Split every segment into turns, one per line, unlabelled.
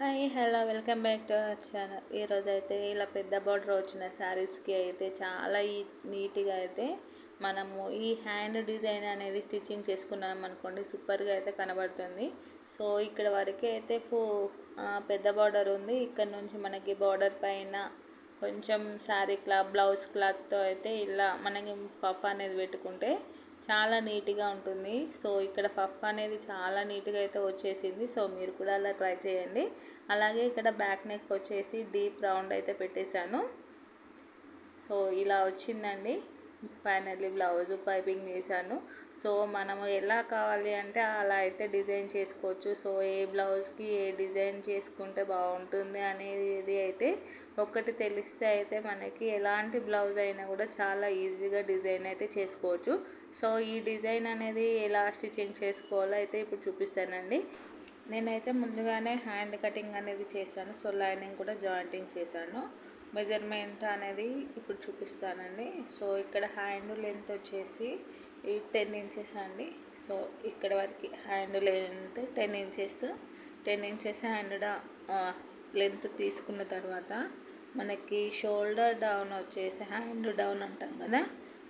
Hi hello welcome back to our channel. ఈరోజు అయితే ఇలా పెద్ద బార్డర్ వచ్చిన శారీస్కి అయితే చాలా నీట్గా అయితే మనము ఈ హ్యాండ్ డిజైన్ అనేది స్టిచ్చింగ్ చేసుకున్నాం అనుకోండి సూపర్గా అయితే కనబడుతుంది. సో ఇక్కడ వరకు అయితే ఫూ పెద్ద బార్డర్ ఉంది. ఇక్కడ నుంచి మనకి బార్డర్ పైన కొంచెం శారీ క్లాత్ బ్లౌజ్ క్లాత్తో అయితే ఇలా మనకి పఫ్ అనేది పెట్టుకుంటే చాలా నీట్గా ఉంటుంది. సో ఇక్కడ పఫ్ అనేది చాలా నీట్గా అయితే వచ్చేసింది. సో మీరు కూడా అలా ట్రై చేయండి. అలాగే ఇక్కడ బ్యాక్ నెక్ వచ్చేసి డీప్ రౌండ్ అయితే పెట్టేశాను. సో ఇలా వచ్చిందండి. ఫైనల్లీ బ్లౌజ్ పైపింగ్ చేశాను. సో మనము ఎలా కావాలి అంటే అలా అయితే డిజైన్ చేసుకోవచ్చు. సో ఏ బ్లౌజ్కి ఏ డిజైన్ చేసుకుంటే బాగుంటుంది అనేది అయితే ఒకటి తెలిస్తే అయితే మనకి ఎలాంటి బ్లౌజ్ అయినా కూడా చాలా ఈజీగా డిజైన్ అయితే చేసుకోవచ్చు. సో ఈ డిజైన్ అనేది ఎలా స్టిచ్చింగ్ చేసుకోవాలో అయితే ఇప్పుడు చూపిస్తానండి. నేనైతే ముందుగానే హ్యాండ్ కటింగ్ అనేది చేశాను. సో లైనింగ్ కూడా జాయింటింగ్ చేశాను. మెజర్మెంట్ అనేది ఇప్పుడు చూపిస్తానండి. సో ఇక్కడ హ్యాండ్ లెంత్ వచ్చేసి ఈ టెన్ ఇంచెస్ అండి. సో ఇక్కడ వరకు hand length ten inches. Ten inches hand length తీసుకున్న తర్వాత మనకి షోల్డర్ డౌన్ వచ్చేసి హ్యాండ్ డౌన్ అంటాం కదా.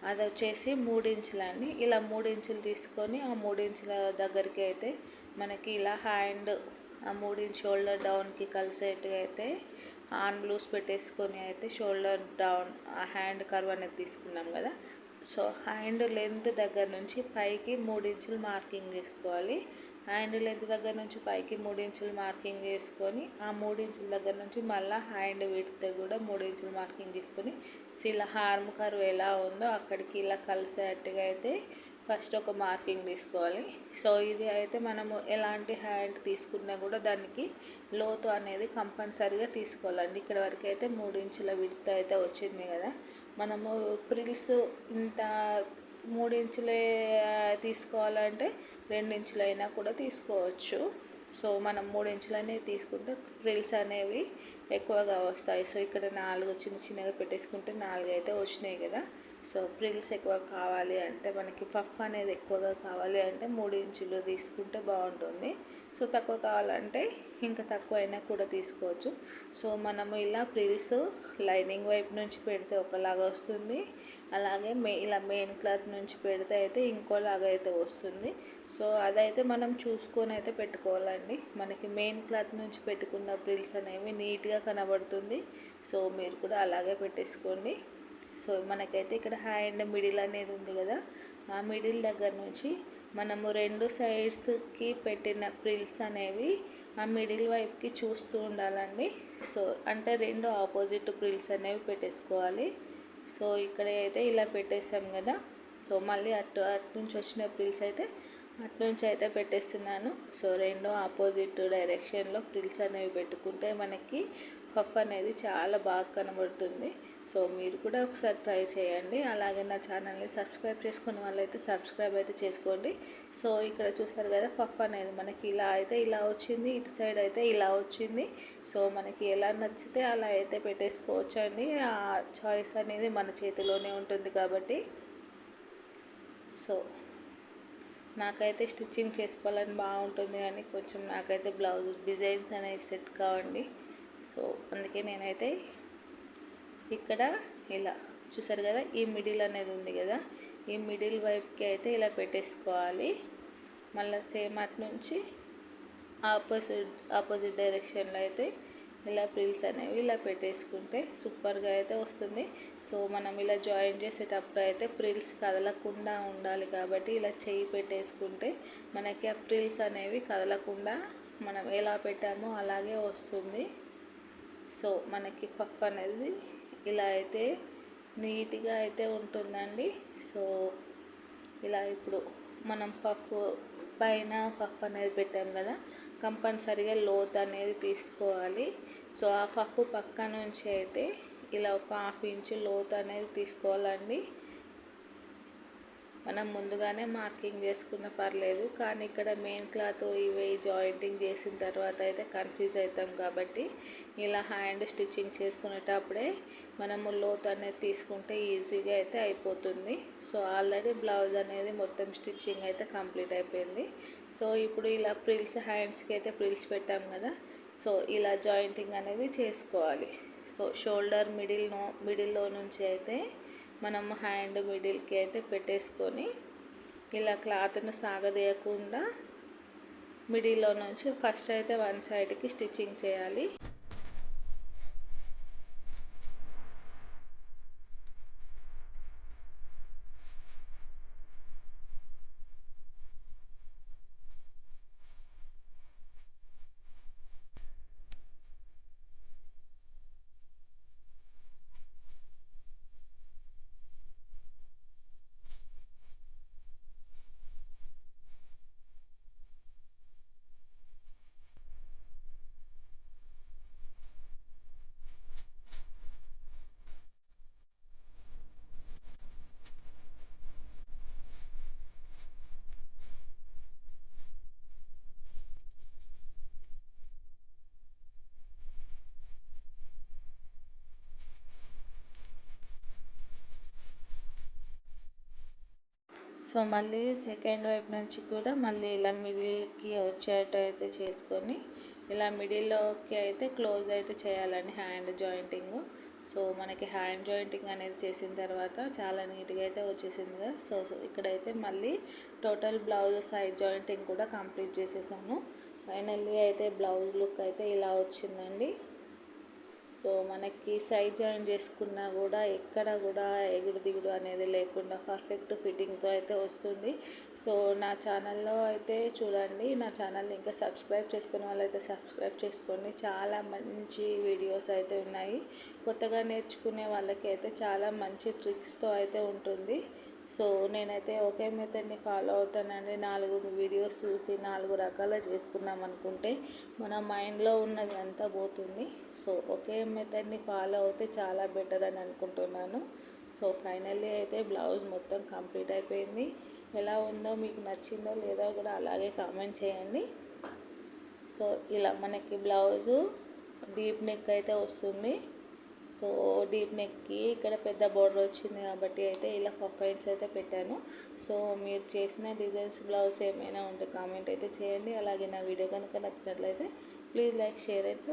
అది వచ్చేసి మూడు ఇంచులండి ఇలా మూడు ఇంచులు తీసుకొని ఆ మూడించుల దగ్గరికి అయితే మనకి ఇలా హ్యాండ్ ఆ మూడు షోల్డర్ డౌన్కి కలిసేట్టుగా అయితే ఆన్ లూస్ పెట్టేసుకొని అయితే షోల్డర్ డౌన్ ఆ హ్యాండ్ కర్వ్ అనేది తీసుకున్నాం కదా. సో హ్యాండ్ లెంత్ దగ్గర నుంచి పైకి మూడించులు మార్కింగ్ చేసుకోవాలి. హ్యాండ్ లెంత్ దగ్గర నుంచి పైకి మూడించులు మార్కింగ్ చేసుకొని ఆ మూడు ఇంచుల దగ్గర నుంచి మళ్ళీ హ్యాండ్ విడితే కూడా మూడు ఇంచులు మార్కింగ్ చేసుకొని సో ఇలా హార్మ్ కర్వ్ ఎలా ఉందో అక్కడికి ఇలా కలిసేట్టుగా అయితే ఫస్ట్ ఒక మార్కింగ్ తీసుకోవాలి. సో ఇది అయితే మనము ఎలాంటి హ్యాండ్ తీసుకున్నా కూడా దానికి లోతు అనేది కంపల్సరీగా తీసుకోవాలండి. ఇక్కడ వరకు అయితే మూడు ఇంచుల విడత అయితే వచ్చింది కదా. మనము ప్రిల్స్ ఇంత మూడు ఇంచులే తీసుకోవాలంటే రెండు ఇంచులైనా కూడా తీసుకోవచ్చు. సో మనం మూడు ఇంచులనే తీసుకుంటే రీల్స్ అనేవి ఎక్కువగా వస్తాయి. సో ఇక్కడ నాలుగు చిన్న చిన్నగా పెట్టేసుకుంటే నాలుగు అయితే వచ్చినాయి కదా. సో ప్రిల్స్ ఎక్కువ కావాలి అంటే మనకి పఫ్ అనేది ఎక్కువగా కావాలి అంటే మూడు ఇంచులు తీసుకుంటే బాగుంటుంది. సో తక్కువ కావాలంటే ఇంకా తక్కువ అయినా కూడా తీసుకోవచ్చు. సో మనము ఇలా ప్రిల్స్ లైనింగ్ వైపు నుంచి పెడితే ఒకలాగా వస్తుంది. అలాగే మే ఇలా మెయిన్ క్లాత్ నుంచి పెడితే అయితే ఇంకోలాగా అయితే వస్తుంది. సో అదైతే మనం చూసుకొని అయితే పెట్టుకోవాలండి. మనకి మెయిన్ క్లాత్ నుంచి పెట్టుకున్న ప్రిల్స్ అనేవి నీట్గా కనబడుతుంది. సో మీరు కూడా అలాగే పెట్టేసుకోండి. సో మనకైతే ఇక్కడ హై అండ్ మిడిల్ అనేది ఉంది కదా. ఆ మిడిల్ దగ్గర నుంచి మనము రెండు సైడ్స్కి పెట్టిన ప్రిల్స్ అనేవి ఆ మిడిల్ వైపుకి చూస్తూ ఉండాలండి. సో అంటే రెండు ఆపోజిట్ ప్రిల్స్ అనేవి పెట్టేసుకోవాలి. సో ఇక్కడ అయితే ఇలా పెట్టేసాం కదా. సో మళ్ళీ అటు అటు నుంచి వచ్చిన ప్రిల్స్ అయితే అటు నుంచి అయితే పెట్టేస్తున్నాను. సో రెండు ఆపోజిట్ డైరెక్షన్లో ప్రిల్స్ అనేవి పెట్టుకుంటే మనకి పఫ్ అనేది చాలా బాగా కనబడుతుంది. సో మీరు కూడా ఒకసారి ట్రై చేయండి. అలాగే నా ఛానల్ని సబ్స్క్రైబ్ చేసుకున్న వాళ్ళైతే సబ్స్క్రైబ్ అయితే చేసుకోండి. సో ఇక్కడ చూసారు కదా పఫ్ అనేది మనకి ఇలా అయితే ఇలా వచ్చింది ఇటు సైడ్ అయితే ఇలా వచ్చింది. సో మనకి ఎలా నచ్చితే అలా అయితే పెట్టేసుకోవచ్చండి. ఆ చాయిస్ అనేది మన చేతిలోనే ఉంటుంది కాబట్టి. సో నాకైతే స్టిచ్చింగ్ చేసుకోవాలని బాగుంటుంది కానీ కొంచెం నాకైతే బ్లౌజ్ డిజైన్స్ అనేవి సెట్ కావండి. సో అందుకే నేనైతే ఇక్కడ ఇలా చూసారు కదా ఈ మిడిల్ అనేది ఉంది కదా ఈ మిడిల్ వైపుకి అయితే ఇలా పెట్టేసుకోవాలి. మళ్ళీ సేమ్ అటు నుంచి ఆపోజిట్ ఆపోజిట్ డైరెక్షన్లో అయితే ఇలా ప్రిల్స్ అనేవి ఇలా పెట్టేసుకుంటే సూపర్గా అయితే వస్తుంది. సో మనం ఇలా జాయిన్ చేసేటప్పుడు అయితే ప్రిల్స్ కదలకుండా ఉండాలి కాబట్టి ఇలా చెయ్యి పెట్టేసుకుంటే మనకి ఆ ప్రిల్స్ అనేవి కదలకుండా మనం ఎలా పెట్టామో అలాగే వస్తుంది. సో మనకి పఫ్ అనేది ఇలా అయితే నీట్గా అయితే ఉంటుందండి. సో ఇలా ఇప్పుడు మనం పఫ్ పైన పఫ్ అనేది పెట్టాం కదా కంపల్సరిగా లోత్ అనేది తీసుకోవాలి. సో ఆ పఫ్ పక్క నుంచి అయితే ఇలా ఒక హాఫ్ ఇంచు లోత్ అనేది తీసుకోవాలండి. మనం ముందుగానే మార్కింగ్ చేసుకున్న పర్లేదు కానీ ఇక్కడ మెయిన్ క్లాత్ ఇవి జాయింటింగ్ చేసిన తర్వాత అయితే కన్ఫ్యూజ్ అవుతాం కాబట్టి ఇలా హ్యాండ్ స్టిచ్చింగ్ చేసుకునేటప్పుడే మనము లోత్ అనేది తీసుకుంటే ఈజీగా అయితే అయిపోతుంది. సో ఆల్రెడీ బ్లౌజ్ అనేది మొత్తం స్టిచ్చింగ్ అయితే కంప్లీట్ అయిపోయింది. సో ఇప్పుడు ఇలా ప్రిల్స్ హ్యాండ్స్కి అయితే ప్రిల్స్ పెట్టాం కదా సో ఇలా జాయింటింగ్ అనేది చేసుకోవాలి. సో షోల్డర్ మిడిల్ నో మిడిల్లో నుంచి అయితే మనం హ్యాండ్ మిడిల్కి అయితే పెట్టేసుకొని ఇలా క్లాత్ను సాగదీయకుండా మిడిల్లో నుంచి ఫస్ట్ అయితే వన్ సైడ్కి స్టిచ్చింగ్ చేయాలి. సో మళ్ళీ సెకండ్ వైపు నుంచి కూడా మళ్ళీ ఇలా మిడిల్కి వచ్చేటట్టు అయితే చేసుకొని ఇలా మిడిల్లోకి అయితే క్లోజ్ అయితే చేయాలండి హ్యాండ్ జాయింటింగ్. సో మనకి హ్యాండ్ జాయింటింగ్ అనేది చేసిన తర్వాత చాలా నీట్గా అయితే వచ్చేసింది కదా. సో ఇక్కడైతే మళ్ళీ టోటల్ బ్లౌజ్ సైడ్ జాయింటింగ్ కూడా కంప్లీట్ చేసేసాను ఫైనల్లీ అయితే బ్లౌజ్ లుక్ అయితే ఇలా వచ్చిందండి. సో మనకి సైడ్ జాయిన్ చేసుకున్నా కూడా ఎక్కడ కూడా ఎగుడు దిగుడు అనేది లేకుండా పర్ఫెక్ట్ ఫిట్టింగ్తో అయితే వస్తుంది. సో నా ఛానల్లో అయితే చూడండి నా ఛానల్ని ఇంకా సబ్స్క్రైబ్ చేసుకున్న వాళ్ళైతే సబ్స్క్రైబ్ చేసుకోండి. చాలా మంచి వీడియోస్ అయితే ఉన్నాయి. కొత్తగా నేర్చుకునే వాళ్ళకి అయితే చాలా మంచి ట్రిక్స్తో అయితే ఉంటుంది. సో నేనైతే ఒకే మెథడ్ని ఫాలో అవుతానండి. నాలుగు వీడియోస్ చూసి నాలుగు రకాల చేసుకున్నాం అనుకుంటే మన మైండ్లో ఉన్నది అంతా పోతుంది. సో ఒకే మెథడ్ని ఫాలో అవుతే చాలా బెటర్ అని అనుకుంటున్నాను. సో ఫైనల్లీ అయితే బ్లౌజ్ మొత్తం కంప్లీట్ అయిపోయింది. ఎలా ఉందో మీకు నచ్చిందో లేదో కూడా అలాగే కామెంట్ చేయండి. సో ఇలా మనకి బ్లౌజు డీప్ నెక్ అయితే వస్తుంది. సో డీప్ నెక్కి ఇక్కడ పెద్ద బోర్డర్ వచ్చింది కాబట్టి అయితే ఇలా పఫైన్స్ అయితే పెట్టాను. సో మీరు చేసిన డిజైన్స్ బ్లౌజ్ ఏమైనా ఉంటే కామెంట్ అయితే చేయండి. అలాగే నా వీడియో కనుక నచ్చినట్లయితే ప్లీజ్ లైక్ షేర్ అండ్